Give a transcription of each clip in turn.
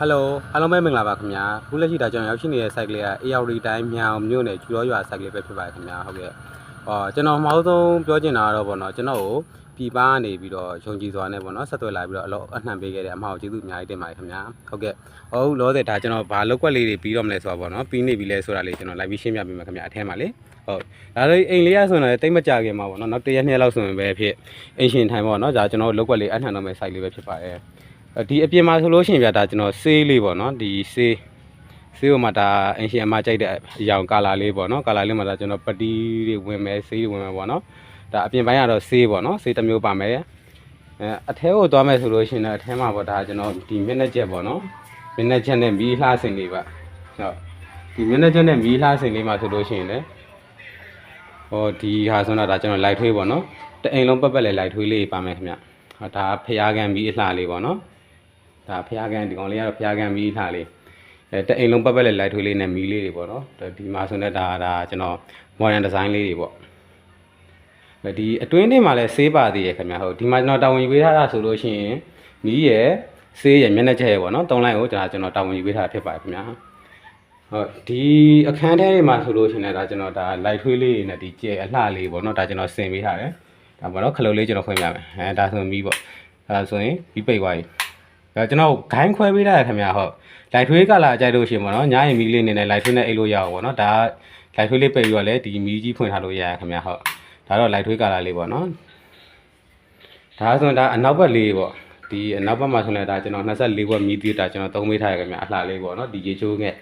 ဟယ်လိုအားလုံးပဲမင်္ဂလာပါခင်ဗျာအခုလက်ရှိဒါကျွန်တော်ရောက်ရှိနေတဲ့ site လေးက ARD တိုင်းမြောင်မြို့နယ်ကျူရောရွာ site လေးပဲဖြစ်ပါတယ်ခင်ဗျာဟုတ်ကဲ့ဟောကျွန်တော်မဟုတ်ဆုံးပြောချင်တာကတော့ဗောနော်ကျွန်တော်ကိုပြည်ပကနေပြီးတော့ယုံကြည်စွာနဲ့ဗောနော်ဆက်သွယ်လာပြီးတော့အလောအနှံပေးခဲ့တဲ့အမှားကိုကျေးဇူးအများကြီးတင်ပါတယ်ခင်ဗျာဟုတ်ကဲ့ဟုတ်လောဆယ်ဒါကျွန်တော်ဘာလောက်ကွက်လေးတွေပြီးတော့မလဲဆိုတော့ဗောနော်ပြီးနေပြီလဲဆိုတာလေးကျွန်တော်လိုက်ပြီးရှင်းပြပေးမယ်ခင်ဗျာအထဲမှာလေဟုတ်ဒါလေးအိမ်လေးရဆိုရင်လည်းတိတ်မကြခင်မှာဗောနော်နောက်တစ်ရက်နှစ်ရက်လောက်ဆိုရင်ပဲဖြစ်အိမ်ရှင်ထိုင်ဗောနော်ဒါကျွန်တော်လောက်ကွက်လေးအနှံတော့မဲ့ site လေးပဲဖြစ်ပါတယ် ဒီအပြင်မှာဆိုလို့ရှိရင်ဗျာဒါကျွန်တော်ဆေးလေးပေါ့နော်ဒီဆေးဆေးပေါ်မှာဒါအင်ရှင်အမကြိုက်တဲ့အရောင်ကာလာလေးပေါ့နော်ကာလာလေးမှာဒါကျွန်တော်ပတီးတွေဝင်မယ်ဆေးတွေဝင်မယ်ပေါ့နော်ဒါအပြင်ပိုင်းကတော့ဆေးပေါ့နော်ဆေးတစ်မျိုးပါမယ်အဲအထဲကိုသွားမယ်ဆိုလို့ရှိရင်တော့အထဲမှာပေါ့ဒါကျွန်တော်ဒီမျက်နှာချက်ပေါ့နော်မျက်နှာချက်နဲ့မီးလှဆင်လေးပါဟုတ်ဒီမျက်နှာချက်နဲ့မီးလှဆင်လေးမှာဆိုလို့ရှိရင်လည်းဟောဒီဟာဆိုတော့ဒါကျွန်တော်လိုက်ထွေးပေါ့နော်တအိမ်လုံးပတ်ပတ်လဲလိုက်ထွေးလေးပါမယ်ခင်ဗျဟောဒါဖျားကန်မီးအလှလေးပေါ့နော် ဒါဖျားကန်ဒီကောင်လေးကတော့ဖျားကန်မီးထားလေးအဲတအိမ်လုံးပတ်ပတ်လေးလိုက်ထွေးလေးနဲ့မီးလေးတွေပေါ့နော်ဒီမှာဆိုတော့ဒါဒါကျွန်တော် modern design လေးတွေပေါ့အဲဒီအတွင်းထဲမှာလည်းဆေးပါသေးရခင်ဗျာဟုတ်ဒီမှာကျွန်တော်တာဝန်ယူပေးထားတာဆိုလို့ရှိရင်မီးရယ်ဆေးရယ်မျက်နှာချက်ရယ်ပေါ့နော်သုံးလိုက်ကိုဒါကျွန်တော်တာဝန်ယူပေးထားဖြစ်ပါတယ်ခင်ဗျာဟုတ်ဒီအခန်းထဲမှာဆိုလို့ရှိရင်လည်းဒါကျွန်တော်ဒါလိုက်ထွေးလေးနဲ့ဒီကျဲအလှလေးပေါ့နော်ဒါကျွန်တော်ဆင်ပေးထားတယ်ဒါပေါ့နော်ခလုတ်လေးကျွန်တော်ဖွင့်ပြမယ်အဲဒါဆိုမီးပေါ့အဲဒါဆိုရင်ပြီးပိတ်သွားပြီဒါ ကျွန်တော်ဂိုင်းခွဲပေးတာခင်ဗျာဟုတ်လိုက်ထွေးကလာကြိုက်လို့ရှိရင်ပေါ့နော်ညရင်မီးလေးနေနဲ့လိုက်ထွေးနဲ့အိတ်လို့ရအောင်ပေါ့နော်ဒါလိုက်ထွေးလေးပိတ်ပြီးတော့လည်းဒီမီးကြီးဖွင့်ထားလို့ရရခင်ဗျာဟုတ်ဒါတော့လိုက်ထွေးကလာလေးပေါ့နော်ဒါဆိုရင်ဒါအနောက်ဘက်လေးပေါ့ဒီအနောက်ဘက်မှာဆိုရင်ဒါကျွန်တော်24ဘက်မီးသေးတာကျွန်တော်သုံးပေးထားရခင်ဗျာအလှလေးပေါ့နော်ဒီရေချိုးငဲ့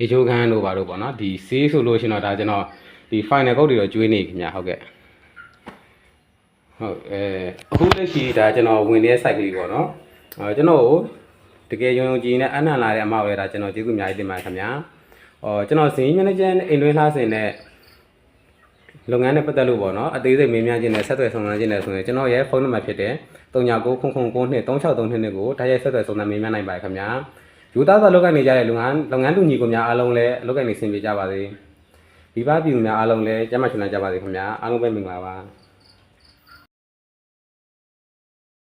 ရေချိုးခန်းတို့ပါတို့ပေါ့နော်ဒီဆေးဆိုလို့ရှိရင်တော့ဒါကျွန်တော်ဒီ final ကုတ်တွေတော့ကျွေးနေခင်ဗျာဟုတ်ကဲ့ဟုတ်အဲအခုလက်ရှိဒါကျွန်တော်ဝင်နေတဲ့ site ကလေးပေါ့နော် အဲကျွန်တော်ကိုတကယ်ယုံယုံကြည်ကြည်နဲ့အနံ့လာတဲ့အမောက်လေးဒါကျွန်တော်ကျေးဇူးအများကြီးတင်ပါတယ်ခင်ဗျာ။အော်ကျွန်တော်ဇင်းမန်နေဂျာအိမ်တွင်းလှဆင်တဲ့လုပ်ငန်းနဲ့ပတ်သက်လို့ပေါ့နော်အသေးစိတ်မေးမြန်းခြင်းနဲ့ဆက်သွယ်ဆောင်ရွက်ခြင်းနဲ့ဆိုရင်ကျွန်တော်ရဲ့ဖုန်းနံပါတ်ဖြစ်တဲ့3999923632ကိုတိုက်ရိုက်ဆက်သွယ်ဆောင်ရွက်မေးမြန်းနိုင်ပါတယ်ခင်ဗျာ။ယူသားသောလုပ်ကိုင်နေကြတဲ့လုပ်ငန်းလုပ်ငန်းသူညီကိုများအားလုံးလည်းအလုပ်ကိုင်နေဆင်ပြေကြပါစေ။ဒီပါပြည်သူများအားလုံးလည်းကျန်းမာချမ်းသာကြပါစေခင်ဗျာ။အားလုံးပဲမင်္ဂလာပါ။